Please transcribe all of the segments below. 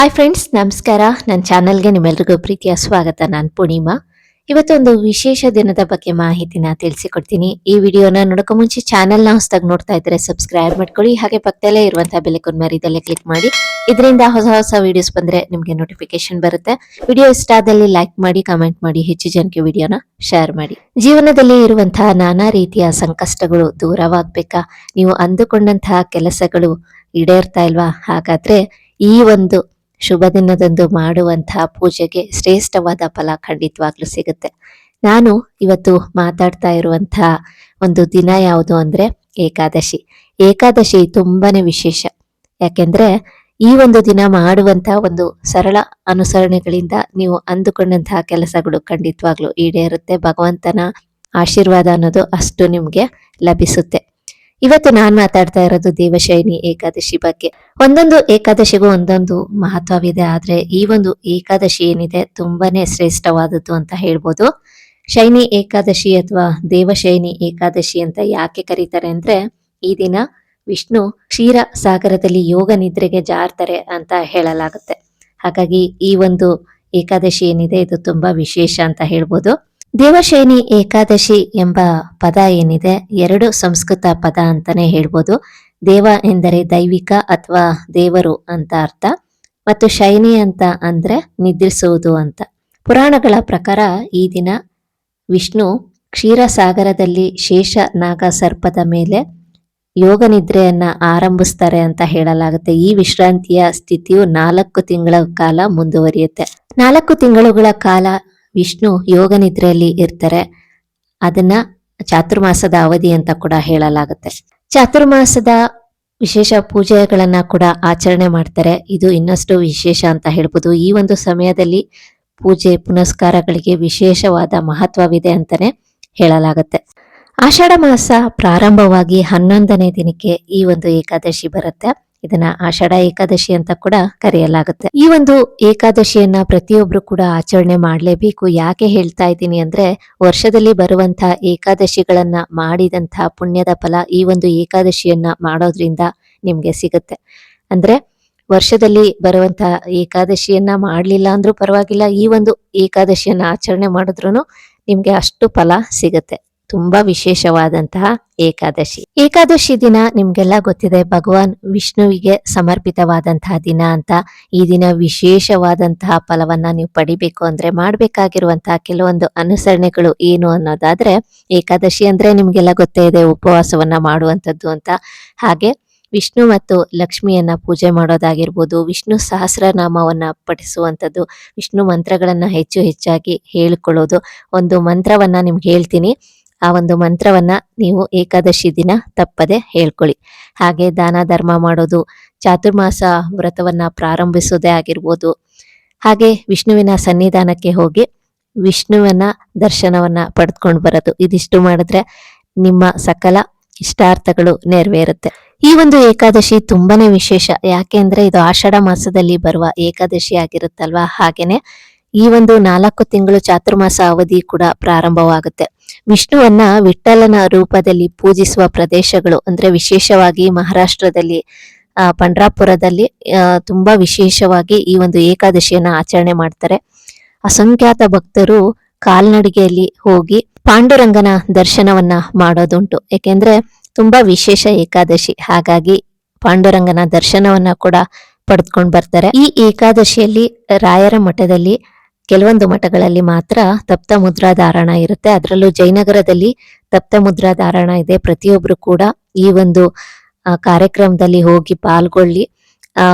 Hi friends ನಮಸ್ಕಾರ. ನನ್ನ ಚಾನಲ್ಗೆ ನಿಮ್ಮೆಲ್ರಿಗೂ ಪ್ರೀತಿಯ ಸ್ವಾಗತ. ನಾನು ಪೂರ್ಣಿಮಾ. ಇವತ್ತೊಂದು ವಿಶೇಷ ದಿನದ ಬಗ್ಗೆ ಮಾಹಿತಿನ ತಿಳಿಸಿಕೊಡ್ತೀನಿ. ಈ ವಿಡಿಯೋನ ನೋಡೋಕೆ ಮುಂಚೆ ಚಾನೆಲ್ನ ಹೊಸದಾಗಿ ನೋಡ್ತಾ ಇದ್ರೆ ಸಬ್ಸ್ಕ್ರೈಬ್ ಮಾಡ್ಕೊಳ್ಳಿ. ಹಾಗೆ ಪಕ್ಕದಲ್ಲೇ ಇರುವಂತಹ ಬೆಲೆಕೊಂಡ್ ಮರಿದಲ್ಲೇ ಕ್ಲಿಕ್ ಮಾಡಿ. ಇದರಿಂದ ಹೊಸ ಹೊಸ ವಿಡಿಯೋಸ್ ಬಂದ್ರೆ ನಿಮಗೆ ನೋಟಿಫಿಕೇಶನ್ ಬರುತ್ತೆ. ವಿಡಿಯೋ ಇಷ್ಟ ಆದಲ್ಲಿ ಲೈಕ್ ಮಾಡಿ ಕಮೆಂಟ್ ಮಾಡಿ, ಹೆಚ್ಚು ಜನಕ್ಕೆ ವಿಡಿಯೋನ ಶೇರ್ ಮಾಡಿ. ಜೀವನದಲ್ಲಿ ಇರುವಂತಹ ನಾನಾ ರೀತಿಯ ಸಂಕಷ್ಟಗಳು ದೂರವಾಗ್ಬೇಕಾ? ನೀವು ಅಂದುಕೊಂಡಂತಹ ಕೆಲಸಗಳು ಈಡೇರ್ತಾ ಇಲ್ವಾ? ಹಾಗಾದ್ರೆ ಈ ಒಂದು ಶುಭ ದಿನದಂದು ಮಾಡುವಂತಹ ಪೂಜೆಗೆ ಶ್ರೇಷ್ಠವಾದ ಫಲ ಖಂಡಿತವಾಗ್ಲೂ ಸಿಗುತ್ತೆ. ನಾನು ಇವತ್ತು ಮಾತಾಡ್ತಾ ಇರುವಂತಹ ಒಂದು ದಿನ ಯಾವುದು ಅಂದ್ರೆ ಏಕಾದಶಿ. ಏಕಾದಶಿ ತುಂಬಾನೇ ವಿಶೇಷ. ಯಾಕೆಂದ್ರೆ ಈ ಒಂದು ದಿನ ಮಾಡುವಂತಹ ಒಂದು ಸರಳ ಅನುಸರಣೆಗಳಿಂದ ನೀವು ಅಂದುಕೊಂಡಂತಹ ಕೆಲಸಗಳು ಖಂಡಿತವಾಗ್ಲೂ ಈಡೇರುತ್ತೆ. ಭಗವಂತನ ಆಶೀರ್ವಾದ ಅನ್ನೋದು ಅಷ್ಟು ನಿಮ್ಗೆ ಲಭಿಸುತ್ತೆ. ಇವತ್ತು ನಾನು ಮಾತಾಡ್ತಾ ಇರೋದು ದೇವಶೈನಿ ಏಕಾದಶಿ ಬಗ್ಗೆ. ಒಂದೊಂದು ಏಕಾದಶಿಗೂ ಒಂದೊಂದು ಮಹತ್ವವಿದೆ, ಆದ್ರೆ ಈ ಒಂದು ಏಕಾದಶಿ ಏನಿದೆ ತುಂಬಾನೇ ಶ್ರೇಷ್ಠವಾದದ್ದು ಅಂತ ಹೇಳ್ಬೋದು. ಶೈನಿ ಏಕಾದಶಿ ಅಥವಾ ದೇವಶೈನಿ ಏಕಾದಶಿ ಅಂತ ಯಾಕೆ ಕರೀತಾರೆ ಅಂದ್ರೆ, ಈ ದಿನ ವಿಷ್ಣು ಕ್ಷೀರ ಸಾಗರದಲ್ಲಿ ಯೋಗ ನಿದ್ರೆಗೆ ಜಾರ್ತಾರೆ ಅಂತ ಹೇಳಲಾಗುತ್ತೆ. ಹಾಗಾಗಿ ಈ ಒಂದು ಏಕಾದಶಿ ಏನಿದೆ, ಇದು ತುಂಬಾ ವಿಶೇಷ ಅಂತ ಹೇಳ್ಬೋದು. ದೇವಶೈನಿ ಏಕಾದಶಿ ಎಂಬ ಪದ ಏನಿದೆ? ಎರಡು ಸಂಸ್ಕೃತ ಪದ ಅಂತಾನೆ ಹೇಳ್ಬೋದು. ದೇವ ಎಂದರೆ ದೈವಿಕ ಅಥವಾ ದೇವರು ಅಂತ ಅರ್ಥ. ಮತ್ತು ಶೈನಿ ಅಂತ ಅಂದ್ರೆ ನಿದ್ರಿಸುವುದು ಅಂತ. ಪುರಾಣಗಳ ಪ್ರಕಾರ ಈ ದಿನ ವಿಷ್ಣು ಕ್ಷೀರಸಾಗರದಲ್ಲಿ ಶೇಷ ನಾಗ ಸರ್ಪದ ಮೇಲೆ ಯೋಗ ನಿದ್ರೆಯನ್ನ ಆರಂಭಿಸ್ತಾರೆ ಅಂತ ಹೇಳಲಾಗುತ್ತೆ. ಈ ವಿಶ್ರಾಂತಿಯ ಸ್ಥಿತಿಯು ನಾಲ್ಕು ತಿಂಗಳ ಕಾಲ ಮುಂದುವರಿಯುತ್ತೆ. ನಾಲ್ಕು ತಿಂಗಳುಗಳ ಕಾಲ ವಿಷ್ಣು ಯೋಗ ನಿದ್ರೆಯಲ್ಲಿ ಇರ್ತಾರೆ. ಅದನ್ನ ಚಾತುರ್ಮಾಸದ ಅವಧಿ ಅಂತ ಕೂಡ ಹೇಳಲಾಗುತ್ತೆ. ಚಾತುರ್ಮಾಸದ ವಿಶೇಷ ಪೂಜೆಗಳನ್ನ ಕೂಡ ಆಚರಣೆ ಮಾಡ್ತಾರೆ. ಇದು ಇನ್ನಷ್ಟು ವಿಶೇಷ ಅಂತ ಹೇಳ್ಬೋದು. ಈ ಒಂದು ಸಮಯದಲ್ಲಿ ಪೂಜೆ ಪುನಸ್ಕಾರಗಳಿಗೆ ವಿಶೇಷವಾದ ಮಹತ್ವವಿದೆ ಅಂತಾನೆ ಹೇಳಲಾಗುತ್ತೆ. ಆಷಾಢ ಮಾಸ ಪ್ರಾರಂಭವಾಗಿ ಹನ್ನೊಂದನೇ ದಿನಕ್ಕೆ ಈ ಒಂದು ಏಕಾದಶಿ ಬರುತ್ತೆ. ಇದನ್ನ ಆಷಾಢ ಏಕಾದಶಿ ಅಂತ ಕೂಡ ಕರೆಯಲಾಗುತ್ತೆ. ಈ ಒಂದು ಏಕಾದಶಿಯನ್ನ ಪ್ರತಿಯೊಬ್ರು ಕೂಡ ಆಚರಣೆ ಮಾಡಲೇಬೇಕು. ಯಾಕೆ ಹೇಳ್ತಾ ಇದ್ದೀನಿ ಅಂದ್ರೆ, ವರ್ಷದಲ್ಲಿ ಬರುವಂತಹ ಏಕಾದಶಿಗಳನ್ನ ಮಾಡಿದಂತಹ ಪುಣ್ಯದ ಫಲ ಈ ಒಂದು ಏಕಾದಶಿಯನ್ನ ಮಾಡೋದ್ರಿಂದ ನಿಮ್ಗೆ ಸಿಗುತ್ತೆ. ಅಂದ್ರೆ, ವರ್ಷದಲ್ಲಿ ಬರುವಂತಹ ಏಕಾದಶಿಯನ್ನ ಮಾಡ್ಲಿಲ್ಲ ಅಂದ್ರೂ ಪರವಾಗಿಲ್ಲ, ಈ ಒಂದು ಏಕಾದಶಿಯನ್ನ ಆಚರಣೆ ಮಾಡಿದ್ರು ನಿಮ್ಗೆ ಅಷ್ಟು ಫಲ ಸಿಗುತ್ತೆ. ತುಂಬಾ ವಿಶೇಷವಾದಂತಹ ಏಕಾದಶಿ. ಏಕಾದಶಿ ದಿನ ನಿಮ್ಗೆಲ್ಲ ಗೊತ್ತಿದೆ, ಭಗವಾನ್ ವಿಷ್ಣುವಿಗೆ ಸಮರ್ಪಿತವಾದಂತಹ ದಿನ ಅಂತ. ಈ ದಿನ ವಿಶೇಷವಾದಂತಹ ಫಲವನ್ನ ನೀವು ಪಡಿಬೇಕು ಅಂದ್ರೆ ಮಾಡ್ಬೇಕಾಗಿರುವಂತಹ ಕೆಲವೊಂದು ಅನುಸರಣೆಗಳು ಏನು ಅನ್ನೋದಾದ್ರೆ, ಏಕಾದಶಿ ಅಂದ್ರೆ ನಿಮ್ಗೆಲ್ಲ ಗೊತ್ತೇ ಇದೆ, ಉಪವಾಸವನ್ನ ಮಾಡುವಂಥದ್ದು ಅಂತ. ಹಾಗೆ ವಿಷ್ಣು ಮತ್ತು ಲಕ್ಷ್ಮಿಯನ್ನ ಪೂಜೆ ಮಾಡೋದಾಗಿರ್ಬೋದು, ವಿಷ್ಣು ಸಹಸ್ರನಾಮವನ್ನ ಪಠಿಸುವಂಥದ್ದು, ವಿಷ್ಣು ಮಂತ್ರಗಳನ್ನ ಹೆಚ್ಚು ಹೆಚ್ಚಾಗಿ ಹೇಳ್ಕೊಳ್ಳೋದು ಒಂದು ಮಂತ್ರವನ್ನ ನಿಮ್ಗೆ ಹೇಳ್ತೀನಿ. ಆ ಒಂದು ಮಂತ್ರವನ್ನ ನೀವು ಏಕಾದಶಿ ದಿನ ತಪ್ಪದೆ ಹೇಳ್ಕೊಳ್ಳಿ. ಹಾಗೆ ದಾನ, ಧರ್ಮ ಮಾಡೋದು, ಚಾತುರ್ಮಾಸ ವ್ರತವನ್ನ ಪ್ರಾರಂಭಿಸೋದೇ ಆಗಿರ್ಬೋದು. ಹಾಗೆ ವಿಷ್ಣುವಿನ ಸನ್ನಿಧಾನಕ್ಕೆ ಹೋಗಿ ವಿಷ್ಣುವನ್ನ ದರ್ಶನವನ್ನ ಪಡೆದುಕೊಂಡು ಬರೋದು. ಇದಿಷ್ಟು ಮಾಡಿದ್ರೆ ನಿಮ್ಮ ಸಕಲ ಇಷ್ಟಾರ್ಥಗಳು ನೆರವೇರುತ್ತೆ. ಈ ಒಂದು ಏಕಾದಶಿ ತುಂಬಾನೇ ವಿಶೇಷ. ಯಾಕೆಂದ್ರೆ ಇದು ಆಷಾಢ ಮಾಸದಲ್ಲಿ ಬರುವ ಏಕಾದಶಿ ಆಗಿರುತ್ತಲ್ವಾ? ಹಾಗೇನೆ ಈ ಒಂದು ನಾಲ್ಕು ತಿಂಗಳು ಚಾತುರ್ಮಾಸ ಅವಧಿ ಕೂಡ ಪ್ರಾರಂಭವಾಗುತ್ತೆ. ವಿಷ್ಣುವನ್ನ ವಿಠ್ಠಲನ ರೂಪದಲ್ಲಿ ಪೂಜಿಸುವ ಪ್ರದೇಶಗಳು, ಅಂದ್ರೆ ವಿಶೇಷವಾಗಿ ಮಹಾರಾಷ್ಟ್ರದಲ್ಲಿ ಪಂಡ್ರಾಪುರದಲ್ಲಿ ತುಂಬಾ ವಿಶೇಷವಾಗಿ ಈ ಒಂದು ಏಕಾದಶಿಯನ್ನ ಆಚರಣೆ ಮಾಡ್ತಾರೆ. ಅಸಂಖ್ಯಾತ ಭಕ್ತರು ಕಾಲ್ನಡಿಗೆಯಲ್ಲಿ ಹೋಗಿ ಪಾಂಡುರಂಗನ ದರ್ಶನವನ್ನ ಮಾಡೋದುಂಟು. ಯಾಕೆಂದ್ರೆ ತುಂಬಾ ವಿಶೇಷ ಏಕಾದಶಿ. ಹಾಗಾಗಿ ಪಾಂಡುರಂಗನ ದರ್ಶನವನ್ನ ಕೂಡ ಪಡೆದುಕೊಂಡು ಬರ್ತಾರೆ. ಈ ಏಕಾದಶಿಯಲ್ಲಿ ರಾಯರ ಮಠದಲ್ಲಿ ಕೆಲವೊಂದು ಮಠಗಳಲ್ಲಿ ಮಾತ್ರ ತಪ್ತ ಮುದ್ರಾ ಧಾರಣ ಇರುತ್ತೆ. ಅದರಲ್ಲೂ ಜಯನಗರದಲ್ಲಿ ತಪ್ತ ಮುದ್ರಾ ಧಾರಣ ಇದೆ. ಪ್ರತಿಯೊಬ್ರು ಕೂಡ ಈ ಒಂದು ಕಾರ್ಯಕ್ರಮದಲ್ಲಿ ಹೋಗಿ ಪಾಲ್ಗೊಳ್ಳಿ. ಆ,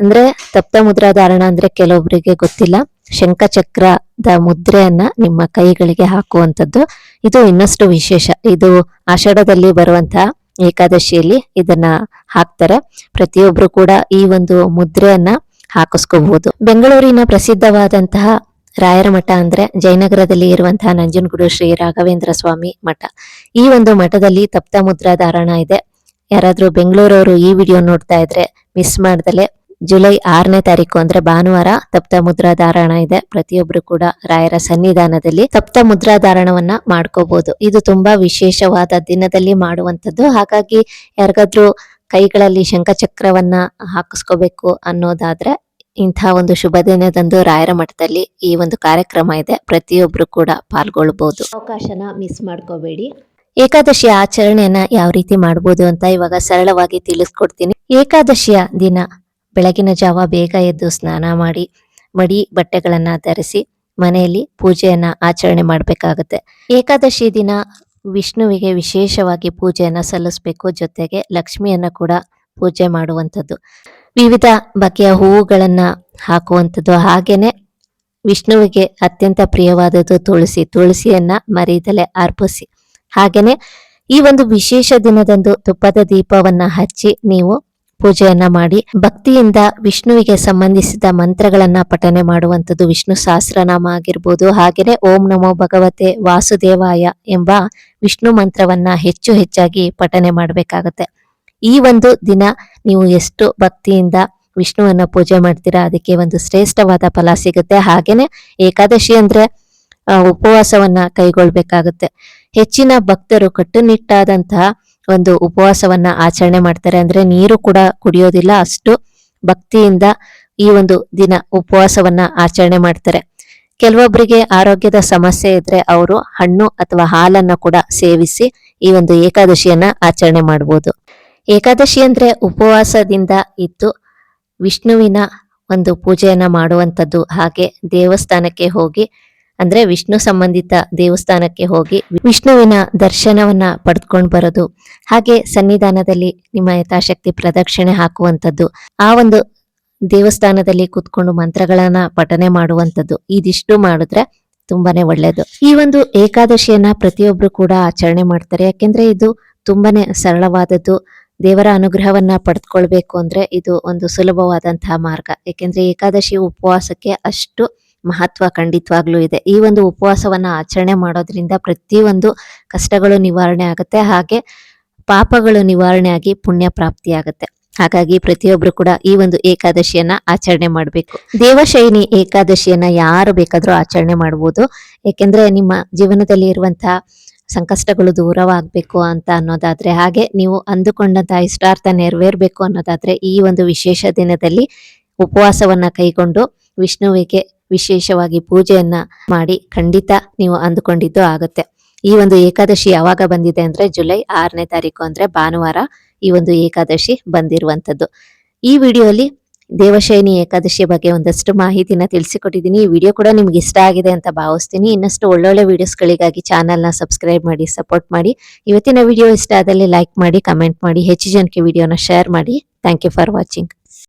ಅಂದ್ರೆ ತಪ್ತ ಮುದ್ರಾ ಧಾರಣ ಅಂದ್ರೆ ಕೆಲವೊಬ್ಬರಿಗೆ ಗೊತ್ತಿಲ್ಲ. ಶಂಖಚಕ್ರದ ಮುದ್ರೆಯನ್ನ ನಿಮ್ಮ ಕೈಗಳಿಗೆ ಹಾಕುವಂಥದ್ದು. ಇದು ಇನ್ನಷ್ಟು ವಿಶೇಷ. ಇದು ಆಷಾಢದಲ್ಲಿ ಬರುವಂತಹ ಏಕಾದಶಿಯಲ್ಲಿ ಇದನ್ನ ಹಾಕ್ತಾರೆ. ಪ್ರತಿಯೊಬ್ರು ಕೂಡ ಈ ಒಂದು ಮುದ್ರೆಯನ್ನ ಹಾಕಿಸ್ಕೋಬಹುದು ಬೆಂಗಳೂರಿನ ಪ್ರಸಿದ್ಧವಾದಂತಹ ರಾಯರ ಮಠ ಅಂದ್ರೆ ಜಯನಗರದಲ್ಲಿ ಇರುವಂತಹ ನಂಜನಗೂಡು ಶ್ರೀ ರಾಘವೇಂದ್ರ ಸ್ವಾಮಿ ಮಠ. ಈ ಒಂದು ಮಠದಲ್ಲಿ ತಪ್ತ ಮುದ್ರಾ ಧಾರಣ ಇದೆ. ಯಾರಾದ್ರೂ ಬೆಂಗಳೂರವರು ಈ ವಿಡಿಯೋ ನೋಡ್ತಾ ಇದ್ರೆ ಮಿಸ್ ಮಾಡ್ದಲೆ, ಜುಲೈ ಆರನೇ ತಾರೀಕು ಅಂದ್ರೆ ಭಾನುವಾರ ತಪ್ತ ಮುದ್ರಾ ಧಾರಣ ಇದೆ. ಪ್ರತಿಯೊಬ್ರು ಕೂಡ ರಾಯರ ಸನ್ನಿಧಾನದಲ್ಲಿ ತಪ್ತ ಮುದ್ರಾ ಧಾರಣವನ್ನ ಮಾಡ್ಕೋಬಹುದು ಇದು ತುಂಬಾ ವಿಶೇಷವಾದ ದಿನದಲ್ಲಿ ಮಾಡುವಂತದ್ದು ಹಾಗಾಗಿ ಯಾರಿಗಾದ್ರೂ ಕೈಗಳಲ್ಲಿ ಶಂಖಚಕ್ರವನ್ನ ಹಾಕಿಸ್ಕೋಬೇಕು ಅನ್ನೋದಾದ್ರೆ ಇಂಥ ಒಂದು ಶುಭ ದಿನದಂದು ರಾಯರ ಮಠದಲ್ಲಿ ಈ ಒಂದು ಕಾರ್ಯಕ್ರಮ ಇದೆ. ಪ್ರತಿಯೊಬ್ರು ಕೂಡ ಪಾಲ್ಗೊಳ್ಬಹುದು. ಅವಕಾಶನ ಮಿಸ್ ಮಾಡ್ಕೋಬೇಡಿ. ಏಕಾದಶಿಯ ಆಚರಣೆಯನ್ನ ಯಾವ ರೀತಿ ಮಾಡಬಹುದು ಅಂತ ಇವಾಗ ಸರಳವಾಗಿ ತಿಳಿಸ್ಕೊಡ್ತೀನಿ. ಏಕಾದಶಿಯ ದಿನ ಬೆಳಗಿನ ಜಾವ ಬೇಗ ಎದ್ದು ಸ್ನಾನ ಮಾಡಿ ಮಡಿ ಬಟ್ಟೆಗಳನ್ನ ಧರಿಸಿ ಮನೆಯಲ್ಲಿ ಪೂಜೆಯನ್ನ ಆಚರಣೆ ಮಾಡಬೇಕಾಗುತ್ತೆ. ಏಕಾದಶಿ ದಿನ ವಿಷ್ಣುವಿಗೆ ವಿಶೇಷವಾಗಿ ಪೂಜೆಯನ್ನ ಸಲ್ಲಿಸಬೇಕು. ಜೊತೆಗೆ ಲಕ್ಷ್ಮಿಯನ್ನ ಕೂಡ ಪೂಜೆ ಮಾಡುವಂಥದ್ದು. ವಿವಿಧ ಬಗೆಯ ಹೂವುಗಳನ್ನ ಹಾಕುವಂಥದ್ದು. ಹಾಗೇನೆ ವಿಷ್ಣುವಿಗೆ ಅತ್ಯಂತ ಪ್ರಿಯವಾದದ್ದು ತುಳಸಿ. ತುಳಸಿಯನ್ನ ಮರೀದಲೆ ಅರ್ಪಿಸಿ. ಹಾಗೇನೆ ಈ ಒಂದು ವಿಶೇಷ ದಿನದಂದು ತುಪ್ಪದ ದೀಪವನ್ನ ಹಚ್ಚಿ ನೀವು ಪೂಜೆಯನ್ನ ಮಾಡಿ ಭಕ್ತಿಯಿಂದ ವಿಷ್ಣುವಿಗೆ ಸಂಬಂಧಿಸಿದ ಮಂತ್ರಗಳನ್ನ ಪಠನೆ ಮಾಡುವಂಥದ್ದು ವಿಷ್ಣು ಸಹಸ್ರನಾಮ ಆಗಿರ್ಬೋದು. ಹಾಗೇನೆ ಓಂ ನಮೋ ಭಗವತೆ ವಾಸುದೇವಾಯ ಎಂಬ ವಿಷ್ಣು ಮಂತ್ರವನ್ನ ಹೆಚ್ಚು ಹೆಚ್ಚಾಗಿ ಪಠನೆ ಮಾಡಬೇಕಾಗತ್ತೆ. ಈ ಒಂದು ದಿನ ನೀವು ಎಷ್ಟು ಭಕ್ತಿಯಿಂದ ವಿಷ್ಣುವನ್ನ ಪೂಜೆ ಮಾಡ್ತೀರಾ? ಅದಕ್ಕೆ ಒಂದು ಶ್ರೇಷ್ಠವಾದ ಫಲ ಸಿಗುತ್ತೆ. ಹಾಗೇನೆ ಏಕಾದಶಿ ಅಂದ್ರೆ ಉಪವಾಸವನ್ನ ಕೈಗೊಳ್ಬೇಕಾಗುತ್ತೆ. ಹೆಚ್ಚಿನ ಭಕ್ತರು ಕಟ್ಟುನಿಟ್ಟಾದಂತಹ ಒಂದು ಉಪವಾಸವನ್ನ ಆಚರಣೆ ಮಾಡ್ತಾರೆ ಅಂದ್ರೆ ನೀರು ಕೂಡ ಕುಡಿಯೋದಿಲ್ಲ. ಅಷ್ಟು ಭಕ್ತಿಯಿಂದ ಈ ಒಂದು ದಿನ ಉಪವಾಸವನ್ನ ಆಚರಣೆ ಮಾಡ್ತಾರೆ. ಕೆಲವೊಬ್ಬರಿಗೆ ಆರೋಗ್ಯದ ಸಮಸ್ಯೆ ಇದ್ರೆ ಅವರು ಹಣ್ಣು ಅಥವಾ ಹಾಲನ್ನ ಕೂಡ ಸೇವಿಸಿ ಈ ಒಂದು ಏಕಾದಶಿಯನ್ನ ಆಚರಣೆ ಮಾಡಬಹುದು ಏಕಾದಶಿ ಅಂದ್ರೆ ಉಪವಾಸದಿಂದ ಇದ್ದು ವಿಷ್ಣುವಿನ ಒಂದು ಪೂಜೆಯನ್ನ ಮಾಡುವಂಥದ್ದು. ಹಾಗೆ ದೇವಸ್ಥಾನಕ್ಕೆ ಹೋಗಿ, ಅಂದ್ರೆ ವಿಷ್ಣು ಸಂಬಂಧಿತ ದೇವಸ್ಥಾನಕ್ಕೆ ಹೋಗಿ ವಿಷ್ಣುವಿನ ದರ್ಶನವನ್ನ ಪಡೆದುಕೊಂಡು ಬರೋದು. ಹಾಗೆ ಸನ್ನಿಧಾನದಲ್ಲಿ ನಿಮ್ಮ ಯಥಾಶಕ್ತಿ ಪ್ರದಕ್ಷಿಣೆ ಹಾಕುವಂಥದ್ದು. ಆ ಒಂದು ದೇವಸ್ಥಾನದಲ್ಲಿ ಕೂತ್ಕೊಂಡು ಮಂತ್ರಗಳನ್ನ ಪಠನೆ ಮಾಡುವಂಥದ್ದು. ಇದಿಷ್ಟು ಮಾಡಿದ್ರೆ ತುಂಬಾನೇ ಒಳ್ಳೆಯದು ಈ ಒಂದು ಏಕಾದಶಿಯನ್ನ ಪ್ರತಿಯೊಬ್ರು ಕೂಡ ಆಚರಣೆ ಮಾಡ್ತಾರೆ. ಯಾಕೆಂದ್ರೆ ಇದು ತುಂಬಾನೇ ಸರಳವಾದದ್ದು. ದೇವರ ಅನುಗ್ರಹವನ್ನ ಪಡೆದುಕೊಳ್ಬೇಕು ಅಂದ್ರೆ ಇದು ಒಂದು ಸುಲಭವಾದಂತಹ ಮಾರ್ಗ. ಏಕೆಂದ್ರೆ ಏಕಾದಶಿ ಉಪವಾಸಕ್ಕೆ ಅಷ್ಟು ಮಹತ್ವ ಖಂಡಿತವಾಗ್ಲೂ ಇದೆ. ಈ ಒಂದು ಉಪವಾಸವನ್ನ ಆಚರಣೆ ಮಾಡೋದ್ರಿಂದ ಪ್ರತಿಯೊಂದು ಕಷ್ಟಗಳು ನಿವಾರಣೆ ಆಗುತ್ತೆ. ಹಾಗೆ ಪಾಪಗಳು ನಿವಾರಣೆ ಆಗಿ ಪುಣ್ಯ ಪ್ರಾಪ್ತಿಯಾಗುತ್ತೆ ಹಾಗಾಗಿ ಪ್ರತಿಯೊಬ್ರು ಕೂಡ ಈ ಒಂದು ಏಕಾದಶಿಯನ್ನ ಆಚರಣೆ ಮಾಡಬೇಕು. ದೇವಶೈನಿ ಏಕಾದಶಿಯನ್ನ ಯಾರು ಬೇಕಾದ್ರೂ ಆಚರಣೆ ಮಾಡಬಹುದು ಏಕೆಂದ್ರೆ ನಿಮ್ಮ ಜೀವನದಲ್ಲಿ ಇರುವಂತಹ ಸಂಕಷ್ಟಗಳು ದೂರವಾಗಬೇಕು ಅಂತ ಅನ್ನೋದಾದ್ರೆ ಹಾಗೆ ನೀವು ಅಂದುಕೊಂಡಂತಹ ಇಷ್ಟಾರ್ಥ ನೆರವೇರ್ಬೇಕು ಅನ್ನೋದಾದ್ರೆ ಈ ಒಂದು ವಿಶೇಷ ದಿನದಲ್ಲಿ ಉಪವಾಸವನ್ನ ಕೈಗೊಂಡು ವಿಷ್ಣುವಿಗೆ ವಿಶೇಷವಾಗಿ ಪೂಜೆಯನ್ನ ಮಾಡಿ ಖಂಡಿತ ನೀವು ಅಂದುಕೊಂಡಿದ್ದು ಆಗುತ್ತೆ. ಈ ಒಂದು ಏಕಾದಶಿ ಯಾವಾಗ ಬಂದಿದೆ ಅಂದ್ರೆ ಜುಲೈ ಆರನೇ ತಾರೀಕು ಅಂದ್ರೆ ಭಾನುವಾರ ಈ ಒಂದು ಏಕಾದಶಿ ಬಂದಿರುವಂತದ್ದು ಈ ವಿಡಿಯೋಲಿ ದೇವಶಯನಿ ಏಕಾದಶಿಯ ಬಗ್ಗೆ ಒಂದಷ್ಟು ಮಾಹಿತಿನ ತಿಳಿಸಿಕೊಟ್ಟಿದ್ದೀನಿ. ಈ ವಿಡಿಯೋ ಕೂಡ ನಿಮ್ಗೆ ಇಷ್ಟ ಆಗಿದೆ ಅಂತ ಭಾವಿಸ್ತೀನಿ. ಇನ್ನಷ್ಟು ಒಳ್ಳೊಳ್ಳೆ ವಿಡಿಯೋಸ್ಗಳಿಗಾಗಿ ಚಾನಲ್ನ ಸಬ್ಸ್ಕ್ರೈಬ್ ಮಾಡಿ, ಸಪೋರ್ಟ್ ಮಾಡಿ. ಇವತ್ತಿನ ವಿಡಿಯೋ ಇಷ್ಟ ಆದಲ್ಲಿ ಲೈಕ್ ಮಾಡಿ, ಕಮೆಂಟ್ ಮಾಡಿ. ಹೆಚ್ಚು ಜನಕ್ಕೆ ವಿಡಿಯೋನ ಶೇರ್ ಮಾಡಿ. Thank you for watching.